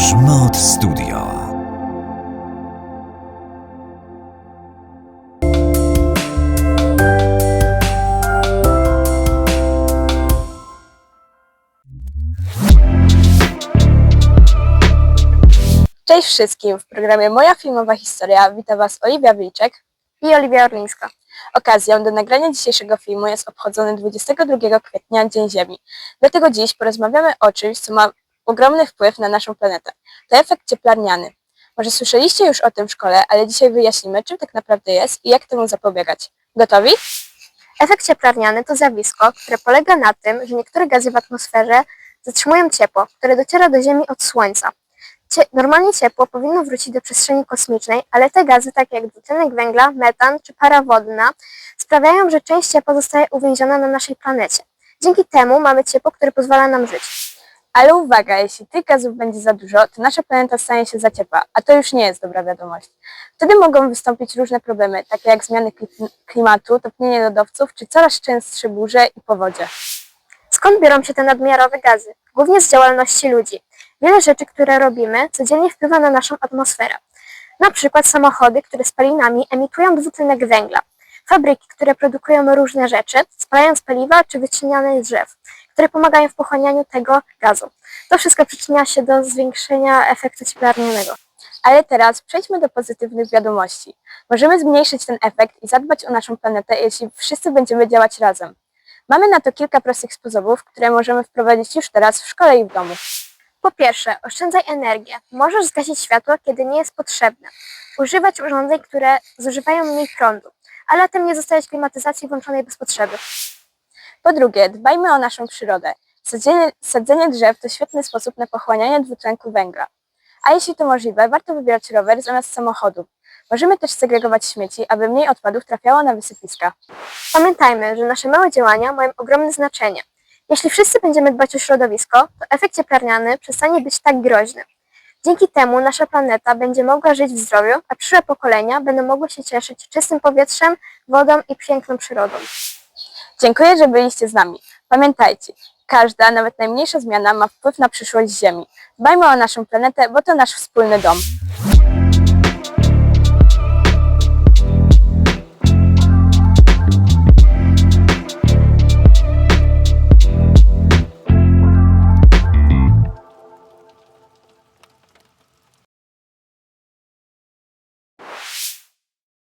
Studio. Cześć wszystkim! W programie Moja Filmowa Historia wita Was Oliwia Wilczek i Oliwia Orlińska. Okazją do nagrania dzisiejszego filmu jest obchodzony 22 kwietnia Dzień Ziemi. Dlatego dziś porozmawiamy o czymś, co ma ogromny wpływ na naszą planetę. To efekt cieplarniany. Może słyszeliście już o tym w szkole, ale dzisiaj wyjaśnimy, czym tak naprawdę jest i jak temu zapobiegać. Gotowi? Efekt cieplarniany to zjawisko, które polega na tym, że niektóre gazy w atmosferze zatrzymują ciepło, które dociera do Ziemi od Słońca. Cie- normalnie ciepło powinno wrócić do przestrzeni kosmicznej, ale te gazy, takie jak dwutlenek węgla, metan czy para wodna, sprawiają, że część ciepła zostaje uwięziona na naszej planecie. Dzięki temu mamy ciepło, które pozwala nam żyć. Ale uwaga, jeśli tych gazów będzie za dużo, to nasza planeta stanie się za ciepła, a to już nie jest dobra wiadomość. Wtedy mogą wystąpić różne problemy, takie jak zmiany kli- klimatu, topnienie lodowców, czy coraz częstsze burze i powodzie. Skąd biorą się te nadmiarowe gazy? Głównie z działalności ludzi. Wiele rzeczy, które robimy, codziennie wpływa na naszą atmosferę. Na przykład samochody, które spalinami emitują dwutlenek węgla. Fabryki, które produkują różne rzeczy, spalając paliwa czy wycinane drzew, które pomagają w pochłanianiu tego gazu. To wszystko przyczynia się do zwiększenia efektu cieplarnianego. Ale teraz przejdźmy do pozytywnych wiadomości. Możemy zmniejszyć ten efekt i zadbać o naszą planetę, jeśli wszyscy będziemy działać razem. Mamy na to kilka prostych sposobów, które możemy wprowadzić już teraz w szkole i w domu. Po pierwsze, oszczędzaj energię. Możesz zgasić światło, kiedy nie jest potrzebne. Używać urządzeń, które zużywają mniej prądu, a latem nie zostawiać klimatyzacji włączonej bez potrzeby. Po drugie, dbajmy o naszą przyrodę. Sadzenie, sadzenie drzew to świetny sposób na pochłanianie dwutlenku węgla. A jeśli to możliwe, warto wybierać rower zamiast samochodu. Możemy też segregować śmieci, aby mniej odpadów trafiało na wysypiska. Pamiętajmy, że nasze małe działania mają ogromne znaczenie. Jeśli wszyscy będziemy dbać o środowisko, to efekt cieplarniany przestanie być tak groźny. Dzięki temu nasza planeta będzie mogła żyć w zdrowiu, a przyszłe pokolenia będą mogły się cieszyć czystym powietrzem, wodą i piękną przyrodą. Dziękuję, że byliście z nami. Pamiętajcie, każda, nawet najmniejsza zmiana ma wpływ na przyszłość Ziemi. Dbajmy o naszą planetę, bo to nasz wspólny dom.